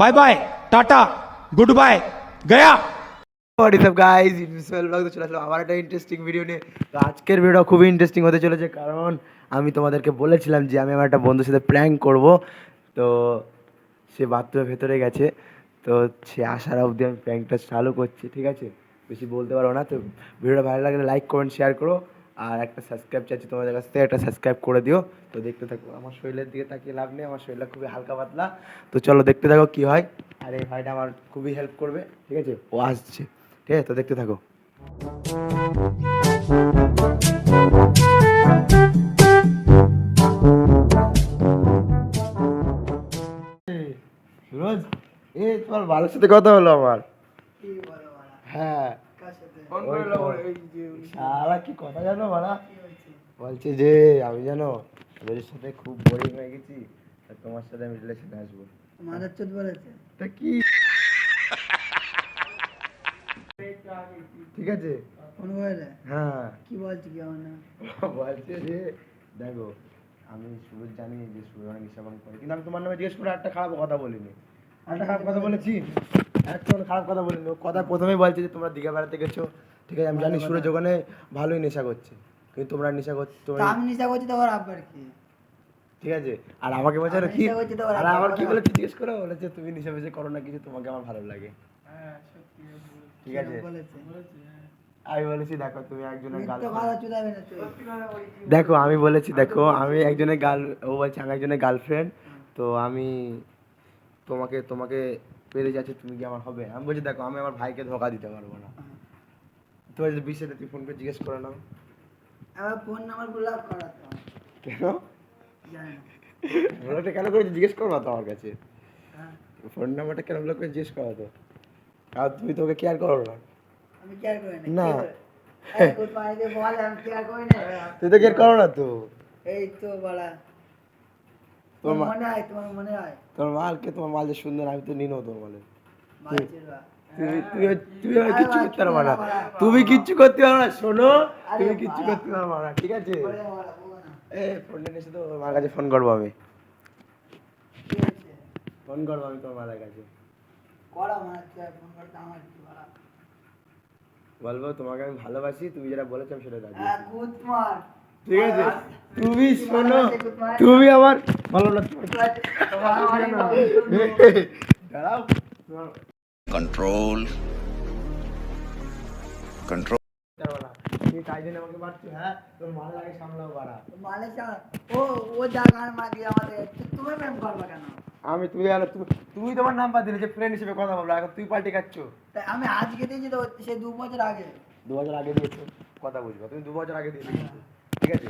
Bye bye tata good bye Gaya what is up guys invisible vlog চলে আসলাম আবার একটা ইন্টারেস্টিং ভিডিও নিয়ে। তো আজকের ভিডিও খুবই ইন্টারেস্টিং হতে চলেছে, কারণ আমি তোমাদেরকে বলেছিলাম যে আমি আমার একটা বন্ধুর সাথে প্র্যাঙ্ক করব। তো সে বাথরুমের ভেতরে গেছে, তো সে আসার অবধি আমি প্র্যাঙ্কটা চালু করছি, ঠিক আছে? বেশি বলতে পারব না, তো ভিডিওটা ভালো লাগলে লাইক কমেন্ট শেয়ার করো। আর একটা সাবস্ক্রাইব চাচ্ছি তোমাদের কাছ থেকে একটা সাবস্ক্রাইব করে দিও। তো দেখতে থাকো আমার শরীরের দিকে তাকিয়ে লাভ নেই আমার শরীরটা খুবই হালকা পাতলা। তো চলো দেখতে থাকো কী হয়। আর এই ভাইটা আমার খুবই হেল্প করবে ঠিক আছে? ও আসছে ঠিক আছে? তো দেখতে থাকো। সুরজ এ তোমার ভালোর সাথে কথা হলো আমার। হ্যাঁ। ওই কি কথা জানো মারা বলছে? যে আমি জানো ওদের সাথে খুব বোরিং হয়ে গেছি আর তোমার সাথে আমি রিলেশনে আসব। মাদার চোদ বলেছে। তা কি? ঠিক আছে। ফোন করে হ্যাঁ। কি বলছি কি আমার না? বলছে যে দেখো আমি সুরজ জানি যে সুরজ অনেক নিশাপান করে কিন্তু আমি তোমার নামে জিজ্ঞেস করে একটা খারাপ কথা বলিনি। একটা খারাপ কথা বলেছি? একটা খারাপ কথা বলিনি ও কথা প্রথমেই বলছে যে তোমরা দীঘা বেড়াতে গেছো ঠিক আছে আমি জানি সুরজ ওখানে ভালোই নেশা করছে কিন্তু তোমরা নেশা করছ তোমরা আমি নিশা করছি তো ওর আব্বার কি? ঠিক আছে আর আমাকে বলছে কি আর আমার কি। বলেছে জিজ্ঞেস করো বলেছে তুমি নেশা ফেশা করো না কিছু তোমাকে আমার ভালো লাগে। ঠিক আছে। আমি বলেছি দেখো তুমি একজনের তুই। দেখো আমি বলেছি দেখো আমি একজনের গার্ল ও বলছে আমি একজনের গার্লফ্রেন্ড তো আমি তোমাকে তোমাকে পেরে যাচ্ছে তুমি কি আমার হবে? আমি বলছি দেখো আমি আমার ভাইকে ধোকা দিতে পারব না। তো বলছে বিষয়টা তুই ফোন করে জিজ্ঞেস করে নাও। আমার ফোন নাম্বার ব্লক করা কেন? জানি কেন করে জিজ্ঞেস করব তো আমার কাছে। হ্যাঁ, ফোন নাম্বারটা কেন ব্লক করে জিজ্ঞেস করো তো। আর তুমি তোকে কেয়ার করো না। আমি কেয়ার করি না। না। তুই তো কেয়ার করো না তো। এই তো তোর তোমার মনে হয় তোমার মনে হয়? তোমার মালকে তোমার মাল যে সুন্দর আমি তো নিনো তোমার মালে বাচ্চার বা। তুমি তুমি তুমি আর কিচ্ছু করতে পারবে না। তুমি কিচ্ছু করতে পারবে না শোনো। তুমি কিচ্ছু করতে পারবে না ঠিক আছে। এ ফোনটা এসে তো মার কাছে ফোন করব আমি? ফোন করব আমি তোমার মায়ের কাছে। বলব তোমাকে আমি ভালোবাসি তুমি যেটা বলেছ আমি সেটা রাজি হ্যাঁ ঠিক আছে? তুমি শোনো তুমি আমার ভালো না তোমার দাঁড়াও তোমার- control. Control. দাঁড়াও না। তুমি তাই জন্য আমাকে মারছো হ্যাঁ তোর মাল লাগে সামলাও বাড়া মালেশা ও ও যা গান মাগি আমাদের তুমি প্রেম করবা কেন আমি তুমি জানো তুমি তুমি তোমার নাম্বার দিলে যে ফ্রেন্ড হিসেবে কথা বলব এখন তুই পাল্টে খাচ্ছ তাই আমি আজকে দিয়েছি তো সে দু বছর আগে দু বছর আগে দিয়েছ কথা বুঝব তুমি দু বছর আগে দিয়ে দিয়েছ ঠিক আছে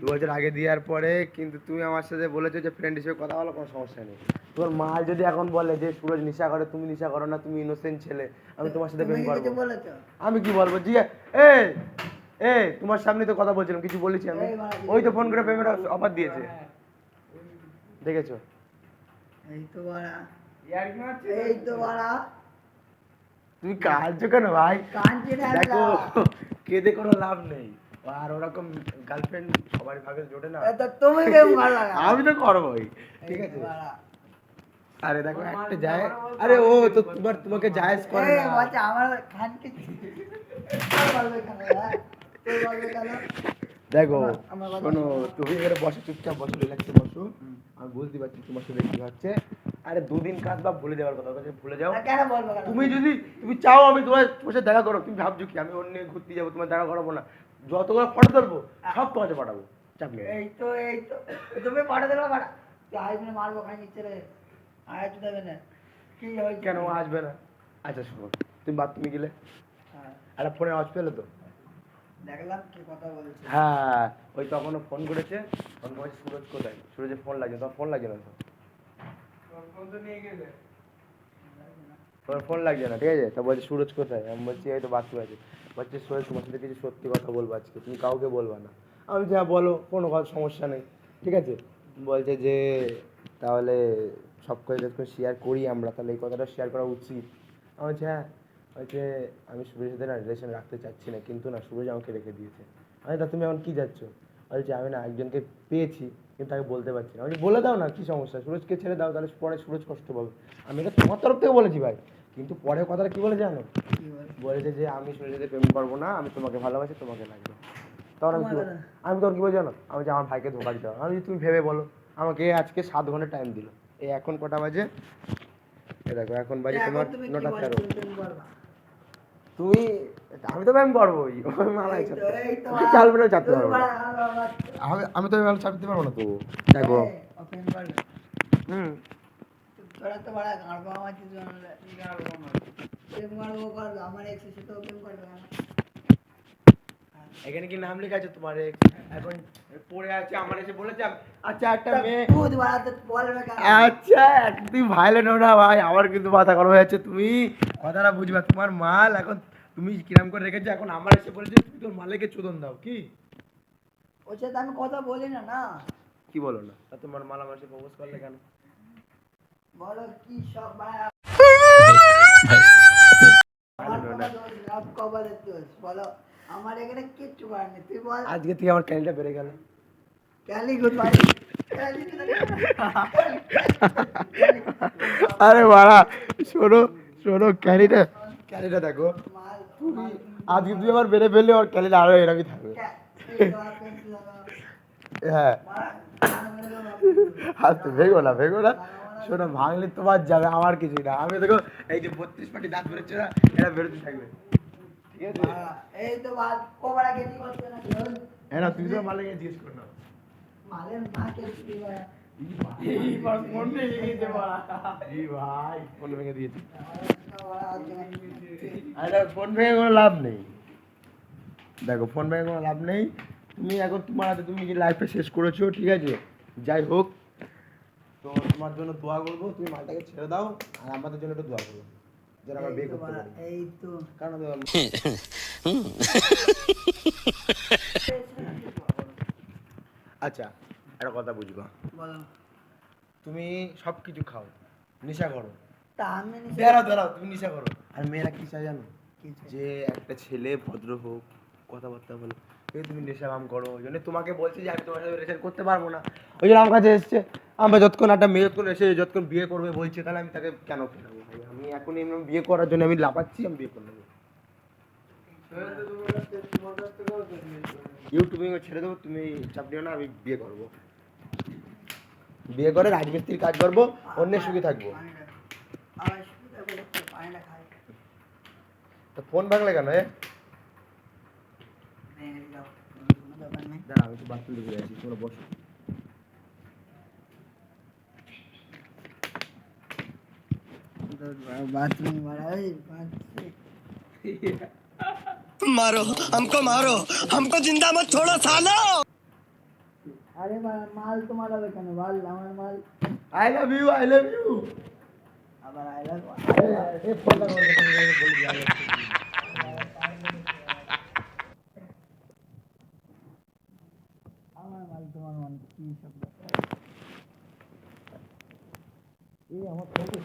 দু বছর আগে দেওয়ার পরে কিন্তু তুমি আমার সাথে বলেছ যে ফ্রেন্ড হিসেবে কথা বলো কোনো সমস্যা নেই। তোমার মা যদি এখন বলে যে সুরজ নিশা করে তুমি নিশা করো না তুমি ইনোসেন্ট ছেলে আমি তোমার সাথে প্রেম করব। আমি কি বলব? জি এ এ তোমার সামনে তো কথা বলছিলাম কিছু বলেছি আমি। ওই তো ফোন করে পেমেন্ট অফার দিয়েছে। দেখেছ? এই তো বাড়া। এই তো বাড়া। তুমি কাঁদছো কেন ভাই? দেখো কেঁদে কোনো লাভ নেই। আর ওরকম গার্লফ্রেন্ড সবার ভাগে জোটে না। তো তুমি প্রেম ভালো লাগা আমি তো করবোই ঠিক আছে? আরে দেখো একটা যায় আরে ও তো তোমার তোমাকে জায়েজ করে না। বলছে আমার খানকে দেখো শোনো তুমি এখানে বসে চুপচাপ বসো রিল্যাক্সে বসো। আমি বুঝতে পারছি তোমার সাথে কি হচ্ছে। আরে দুদিন কাজ বা ভুলে যাওয়ার কথা ওটা ভুলে যাও। কেন বলবে তুমি যদি তুমি চাও আমি তোমার তোমার সাথে দেখা করো তুমি ভাবছ কি আমি অন্য ঘুরতে যাব তোমার দেখা করাবো না। যতগুলো ফটো তুলবো সব তোমাকে পাঠাবো। চাপ নেই। এই তো এই তো তুমি পাঠা দেবে পাঠা। তুই আইবি মারবো খাই নিচ্ছে রে। আয় তো দেবে না। কি হয়েছে কেন আসবে না? আচ্ছা শোনো তুমি বাথরুমে গেলে। হ্যাঁ, একটা ফোনে আওয়াজ পেল তো? দেখলাম কি কথা বলছে। হ্যাঁ ওই তখনও ফোন করেছে ফোন করেছে সুরজ কোথায়? সুরজের ফোন লাগছে তোমার ফোন লাগছে না তো তোমার ফোন লাগছে না, ঠিক আছে? তা বলছে, সুরজ কোথায়? আমি বলছি, এই তো বাথরুম আছে। বলছে, সুরজ, তোমার সাথে কিছু সত্যি কথা বলব আজকে। তুমি কাউকে বলবা না। আমি যা বলো, কোনো কথা সমস্যা নেই, ঠিক আছে? বলছে যে, তাহলে সব কথা যখন শেয়ার করি আমরা, তাহলে এই কথাটা শেয়ার করা উচিত। আমি বলছি হ্যাঁ। বলছে, আমি সুরজের সাথে না রিলেশন রাখতে চাচ্ছি না, কিন্তু না সুরজ আমাকে রেখে দিয়েছে। আমি তা তুমি এখন কি যাচ্ছ? বলছে আমি না একজনকে পেয়েছি কিন্তু তাকে বলতে পারছি না। আমি বলে দাও না কি সমস্যা সুরজকে ছেড়ে দাও তাহলে পরে সুরজ কষ্ট পাবে। আমি এটা তোমার তরফ থেকে বলেছি ভাই কিন্তু পরে কথাটা কি বলে জানো? বলেছে যে আমি সুরজের প্রেম করব না আমি তোমাকে ভালোবাসি তোমাকে লাগবে তখন আমি কি বল- আমি তখন কি বলছি জানো? আমি যে আমার ভাইকে ধোকা দিতে আমি তুমি ভেবে বলো আমাকে আজকে সাত ঘণ্টা টাইম দিল। এই এখন কটা বাজে? এ দেখো এখন বাজে তোমার নটা তেরো? তুমি আমি তো করবোই। মালাই তো, চাপতে। পারব। আমি আমি তো ভালো চাপতে পারব না তো। দেখো। হুম। এখানে কি নাম লেখা আছে তোমার? এখন পড়ে আছে আমার এসে বলেছে আচ্ছা একটা মেয়ে আচ্ছা একদম ভাইলেন্ট না ভাই আমার কিন্তু মাথা গরম হয়ে যাচ্ছে তুমি কথাটা বুঝবা। তোমার মাল এখন তুমি কিরাম করে রেখেছো? এখন আমার এসে বলেছে তুমি তোর মালিকে চোদন দাও। কি? ওর সাথে আমি কথা বলি না না? কি বলো না? তা তোমার মালা এসে প্রপোজ করলে কেন? বলো কি সব বাড়া আমার। বলো এখানে কিচ্ছু করার নেই। তুই বল। আজকে থেকে আমার ক্যালিটা বেড়ে গেল। ক্যালি গুড বাই আরে বাড়া শোনো শোনো ক্যালিটা ক্যালিটা দেখো। আজকে তুই আবার বেড়ে ফেললে ওর ক্যালিটা আরও এরকমই থাকবে। হ্যাঁ। আর তো ভেগো না ভেগো না। শোনো ভাঙলে তোমার যাবে আমার কিছু না। আমি দেখো এই যে বত্রিশ পাটি দাঁত বেরোচ্ছে না এটা বেরোতে থাকবে। ঠিক আছে? এই তো মাল কোবরা না। কেউ হ্যাঁ না তুমি তো মালিকে জিজ্ঞেস করো না। মালের মা ফোন ভেঙে দিয়েছে ভেঙে কোনো লাভ নেই। দেখো ফোন ভেঙে কোনো লাভ নেই। তুমি এখন তোমার হাতে তুমি যে লাইফটা শেষ করেছ ঠিক আছে? যাই হোক তো তোমার জন্য দোয়া করব। তুমি মালটাকে ছেড়ে দাও আর আমাদের জন্য একটু দোয়া করব যেন আমরা বিয়ে করতে এই তো কারণ আচ্ছা একটা কথা বুঝবা। বলো। তুমি সব কিছু খাও নেশা করো। তা আমি দাঁড়াও দাঁড়াও তুমি নেশা করো। আর মেয়েরা কি চায় জানো? কি যে একটা ছেলে ভদ্র হোক কথাবার্তা বলো এই তুমি নেশা কাম করো। ওই জন্য তোমাকে বলছি যে আমি তোমার সাথে রিলেশন করতে পারব না। ওই জন্য আমার কাছে এসছে আমরা যতক্ষণ একটা মেয়ে যতক্ষণ এসে যতক্ষণ বিয়ে করবে বলছে তাহলে আমি তাকে কেন ফেরাবো ভাই? আমি এখন এমনি বিয়ে করার জন্য আমি লাফাচ্ছি আমি বিয়ে করে নেব। ইউটিউবে ছেড়ে দেবো তুমি চাপ দিও না আমি বিয়ে করব। বিয়ে করে রাজমিস্ত্রির কাজ করবো অন্যের সুখে থাকবো পানিটা- আমার সুবিধা করে একটু পানিটা খাই। তো ফোন ভাঙলে কেন এ ভেঙে দিলাম। কোনো ব্যাপার নেই। দাঁড়া আমি তো বাথরুম ঢুকে যাচ্ছি তোমরা বসো बाथरूम वाला है बाथरूम मारो हमको मारो हमको जिंदा मत छोड़ो सालो আরে মাল তোমার হবে কেন? বল আমার মাল। I love you I love you আবার এ ফোনটা I love you. আমার মাল তোমার মাল কি সব ব্যাপার? এই আমার ফোনটা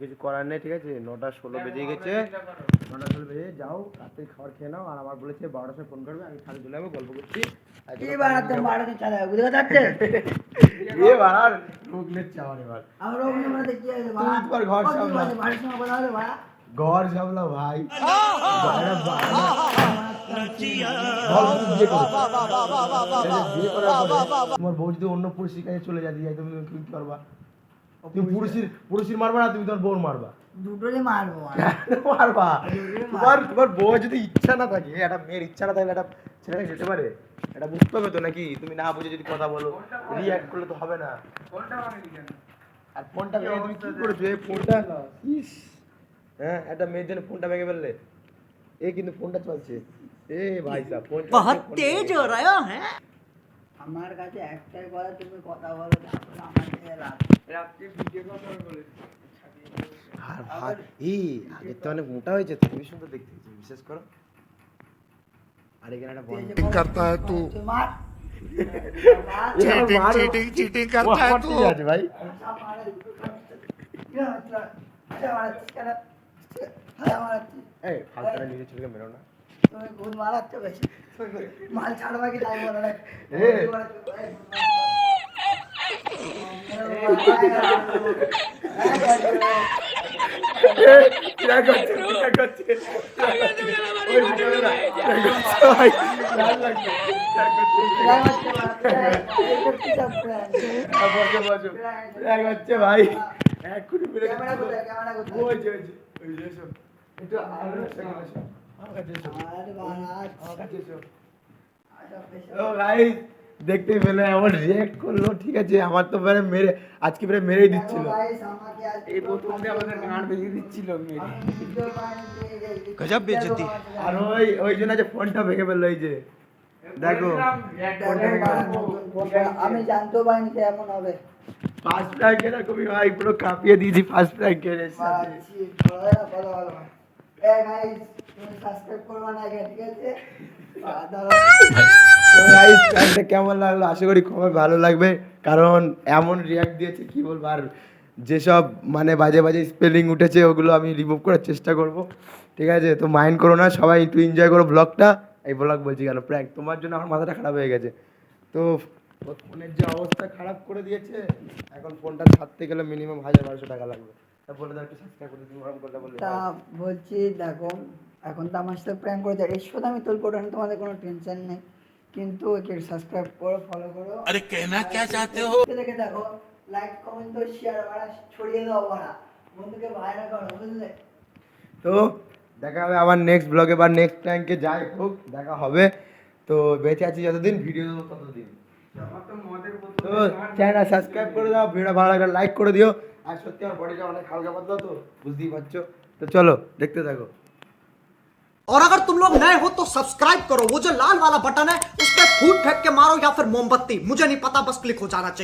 কিছু করার নেই ঠিক আছে? নটা ষোলো বেজে গেছে। নটা ষোলো বেজে যাও রাত্রে খাবার খেয়ে নাও আর আমার বলেছে বারোটার সময় ফোন করবে আমি খালি চলে যাব গল্প করছি মানে ঘর সামলা ভাই তোমার বউ যদি অন্য পুরুষের কাছে চলে যায় তুমি তুমি কি করবা তুমি পুরুষের পুরুষের মারবা না তুমি তোমার বোন মারবা। দুটোরে মারবো হ্যাঁ, মারবা। তোমার তোমার বউ যদি ইচ্ছা না থাকে একটা মেয়ের ইচ্ছা না থাকলে একটা ছেলেটা যেতে পারে। এটা বুঝতে হবে তো নাকি? তুমি না বুঝে যদি কথা বলো রিয়াক্ট করলে তো হবে না। আর ফোনটা ভেঙে তুমি কি করেছ? এই ফোনটা ইস! হ্যাঁ একটা মেয়ের জন্য ফোনটা ভেঙে ফেললে। এ কিন্তু ফোনটা চলছে এ ভাই সাহেব ফোন তেজ হ্যাঁ। আমার কাছে একটাই কথা তুমি কথা বলো তারপরে আমার থেকে রাত আর ভাই এই আগের তো অনেক মোটা হয়েছে তো খুবই সুন্দর দেখতে হয়েছে বিশেষ করো আর এখানে একটা বন্ধ करता है तू मार चीटिंग चीटिंग चीटिंग करता है तू আছে ভাই এই ফালতু নিজে ছেলেকে মেরো না তুমি খুন মারাচ্ছ বেশি মাল ছাড়বা কি তাই বলে ভাই ক্যামেরা কোথায় ক্যামেরা কোথায় যে এসো একটু আরও দেখতেই পেলে আমার রিয়াক্ট করলো ঠিক আছে আমার তো মানে মেরে আজকে প্রায় মেরেই দিচ্ছিল এই প্রথম দিয়ে আমাদের গান বেজে দিচ্ছিল মেরে গজব বেজতি আর ওই ওই জন্য যে ফোনটা ভেঙে ফেললো এই যে দেখো আমি জানতেও পারিনি যে এমন হবে ফার্স্ট র্যাঙ্ক এরকমই ভাই পুরো কাঁপিয়ে দিয়েছি ফার্স্ট র্যাঙ্কের সাথে ভালো ভালো ভালো কেমন লাগল? আশা করি খুবই ভালো লাগবে। কারণ এমন রিয়াক্ট দিয়েছে, কি বলব? আর যেসব মানে বাজে বাজে স্পেলিং উঠেছে, ওগুলো আমি রিমুভ করার চেষ্টা করব। ঠিক আছে? তো মাইন্ড করো না, সবাই একটু এনজয় করো ব্লগটা এই ব্লগ বলছি কেন প্র্যাঙ্ক তোমার জন্য আমার মাথাটা খারাপ হয়ে গেছে। তো ফোনের যে অবস্থা খারাপ করে দিয়েছে, এখন ফোনটা ছাড়তে গেলে মিনিমাম হাজার বারোশো টাকা লাগবে। তা বলছি দেখো এখন তো আমার সাথে প্র্যাঙ্ক করে দেয় এর সাথে আমি তোর করে তোমাদের কোনো টেনশন নেই। কিন্তু একে সাবস্ক্রাইব করো ফলো করো। আরে কেনা কে চাইতে হো? দেখে দেখো লাইক কমেন্ট তো শেয়ার করা ছড়িয়ে দাও বড়া বন্ধুকে ভাইরাল করো বুঝলে? তো দেখা হবে আবার নেক্সট ব্লগে বা নেক্সট প্র্যাঙ্কে যাই হোক দেখা হবে। তো বেঁচে আছি যতদিন ভিডিও ততদিন। তো চ্যানেল সাবস্ক্রাইব করে দাও ভিডিও ভালো লাগলে লাইক করে দিও আর সত্যি আমার বডিটা অনেক হালকা পাতলা তো বুঝতেই পারছো তো চলো দেখতে থাকো और अगर तुम लोग नए हो तो सब्सक्राइब करो वो जो लाल वाला बटन है उस पर फूट फेंक के मारो या फिर मोमबत्ती मुझे नहीं पता बस क्लिक हो जाना चाहिए